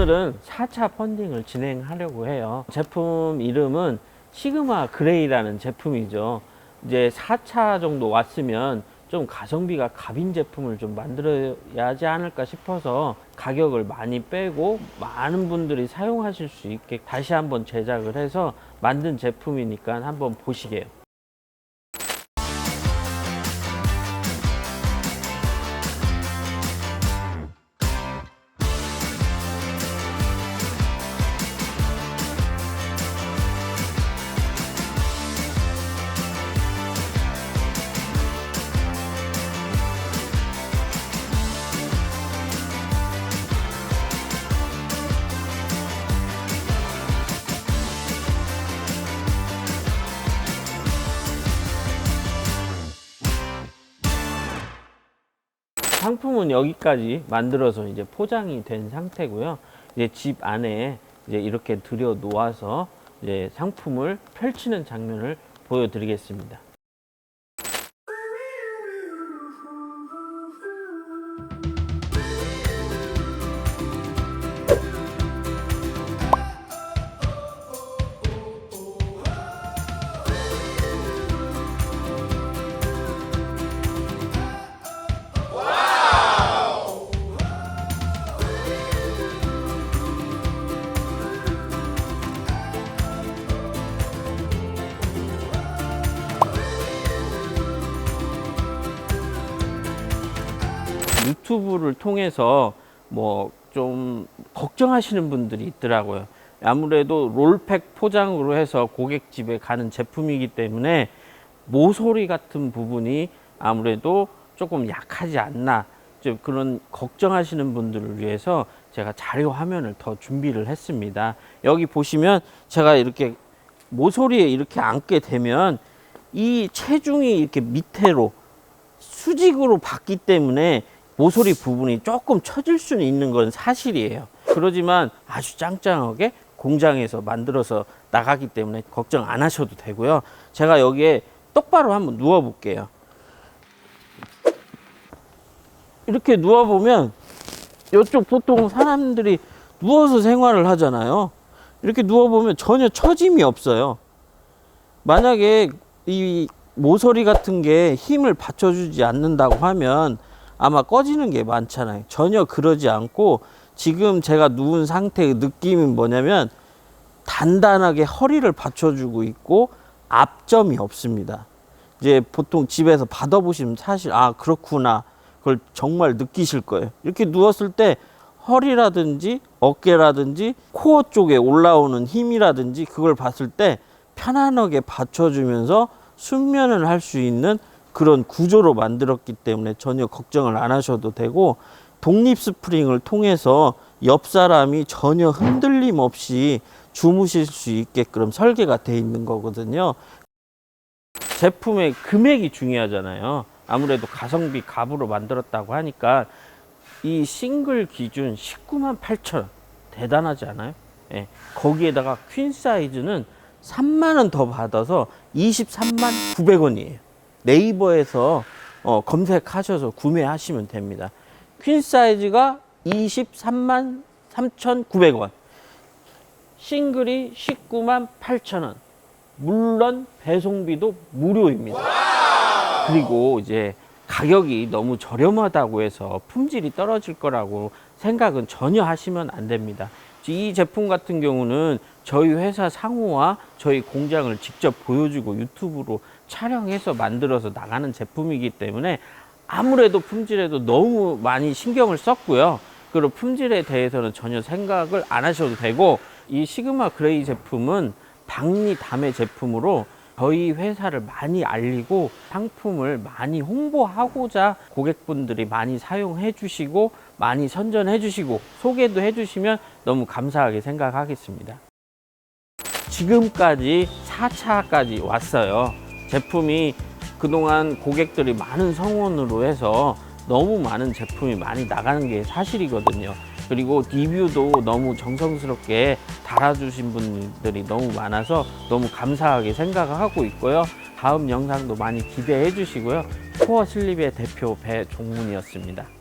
오늘은 4차 펀딩을 진행하려고 해요. 제품 이름은 시그마 그레이라는 제품이죠. 이제 4차 정도 왔으면 좀 가성비가 갑인 제품을 좀 만들어야 하지 않을까 싶어서 가격을 많이 빼고 많은 분들이 사용하실 수 있게 다시 한번 제작을 해서 만든 제품이니까 한번 보시게요. 상품은 여기까지 만들어서 이제 포장이 된 상태고요. 이제 집 안에 이제 이렇게 들여 놓아서 이제 상품을 펼치는 장면을 보여드리겠습니다. 유튜브를 통해서 뭐 좀 걱정하시는 분들이 있더라고요. 아무래도 롤팩 포장으로 해서 고객 집에 가는 제품이기 때문에 모서리 같은 부분이 아무래도 조금 약하지 않나 좀 그런 걱정하시는 분들을 위해서 제가 자료 화면을 더 준비를 했습니다. 여기 보시면 제가 이렇게 모서리에 이렇게 앉게 되면 이 체중이 이렇게 밑으로 수직으로 받기 때문에 모서리 부분이 조금 처질 수는 있는 건 사실이에요. 그러지만 아주 짱짱하게 공장에서 만들어서 나가기 때문에 걱정 안 하셔도 되고요. 제가 여기에 똑바로 한번 누워 볼게요. 이렇게 누워 보면 이쪽 보통 사람들이 누워서 생활을 하잖아요. 이렇게 누워 보면 전혀 처짐이 없어요. 만약에 이 모서리 같은 게 힘을 받쳐주지 않는다고 하면 아마 꺼지는 게 많잖아요. 전혀 그러지 않고 지금 제가 누운 상태의 느낌은 뭐냐면 단단하게 허리를 받쳐주고 있고 앞점이 없습니다. 이제 보통 집에서 받아보시면 사실 아 그렇구나 그걸 정말 느끼실 거예요. 이렇게 누웠을 때 허리라든지 어깨라든지 코어 쪽에 올라오는 힘이라든지 그걸 봤을 때 편안하게 받쳐주면서 숙면을 할 수 있는 그런 구조로 만들었기 때문에 전혀 걱정을 안 하셔도 되고 독립 스프링을 통해서 옆 사람이 전혀 흔들림 없이 주무실 수 있게끔 설계가 돼 있는 거거든요. 제품의 금액이 중요하잖아요. 아무래도 가성비 갑으로 만들었다고 하니까 이 싱글 기준 19만 8천 원 대단하지 않아요? 예. 거기에다가 퀸 사이즈는 3만 원 더 받아서 23만 900원이에요. 네이버에서 어, 검색하셔서 구매하시면 됩니다. 퀸 사이즈가 23만 3,900원. 싱글이 19만 8천원. 물론 배송비도 무료입니다. 그리고 이제 가격이 너무 저렴하다고 해서 품질이 떨어질 거라고 생각은 전혀 하시면 안 됩니다. 이 제품 같은 경우는 저희 회사 상호와 저희 공장을 직접 보여주고 유튜브로 촬영해서 만들어서 나가는 제품이기 때문에 아무래도 품질에도 너무 많이 신경을 썼고요. 그리고 품질에 대해서는 전혀 생각을 안 하셔도 되고 이 시그마 그레이 제품은 박리 담의 제품으로 저희 회사를 많이 알리고 상품을 많이 홍보하고자 고객분들이 많이 사용해 주시고 많이 선전해 주시고 소개도 해 주시면 너무 감사하게 생각하겠습니다. 지금까지 4차까지 왔어요. 제품이 그동안 고객들이 많은 성원으로 해서 너무 많은 제품이 많이 나가는 게 사실이거든요. 그리고 리뷰도 너무 정성스럽게 달아주신 분들이 너무 많아서 너무 감사하게 생각을 하고 있고요. 다음 영상도 많이 기대해 주시고요. 코어 슬립의 대표 배종문이었습니다.